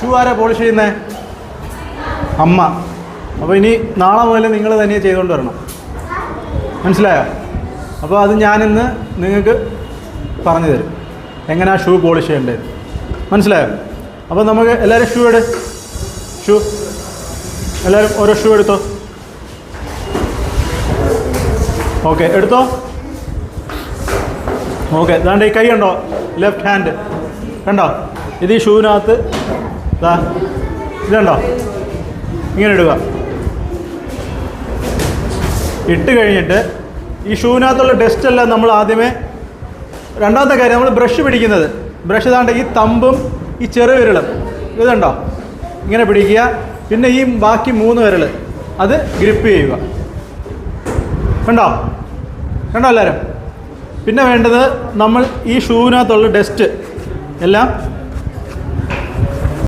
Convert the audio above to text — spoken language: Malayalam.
ഷൂ ആരാ പോളിഷ് ചെയ്യുന്നേ? അമ്മ. അപ്പോൾ ഇനി നാളെ മുതൽ നിങ്ങൾ തന്നെ ചെയ്തുകൊണ്ട് വരണം. മനസ്സിലായോ? അപ്പോൾ അത് ഞാനിന്ന് നിങ്ങൾക്ക് പറഞ്ഞു തരും എങ്ങനെയാ ഷൂ പോളിഷ് ചെയ്യേണ്ടത് മനസ്സിലായോ? അപ്പോൾ നമുക്ക് എല്ലാവരും ഷൂ എടു ഷൂ. എല്ലാവരും ഓരോ ഷൂ എടുത്തോ? ഓക്കെ എടുത്തോ? ഓക്കെ ദാണ്ട് ഈ കൈ ഉണ്ടോ ലെഫ്റ്റ് ഹാൻഡ് കണ്ടോ? ഇത് ഈ ഷൂവിനകത്ത് ദാ ഇതുണ്ടോ? ഇങ്ങനെ ഇടുക. ഇട്ട് കഴിഞ്ഞിട്ട് ഈ ഷൂവിനകത്തുള്ള ഡസ്റ്റ് എല്ലാം നമ്മൾ ആദ്യമേ രണ്ടാമത്തെ കാര്യം നമ്മൾ ബ്രഷ് പിടിക്കുന്നത്. ബ്രഷ് ഇതാണ്ട് ഈ തമ്പും ഈ ചെറു വിരളും ഇതുണ്ടോ? ഇങ്ങനെ പിടിക്കുക. പിന്നെ ഈ ബാക്കി മൂന്ന് വിരൽ അത് ഗ്രിപ്പ് ചെയ്യുക. കണ്ടോ? കണ്ടോ എല്ലാവരും പിന്നെ വേണ്ടത് നമ്മൾ ഈ ഷൂവിനകത്തുള്ള ഡസ്റ്റ് എല്ലാം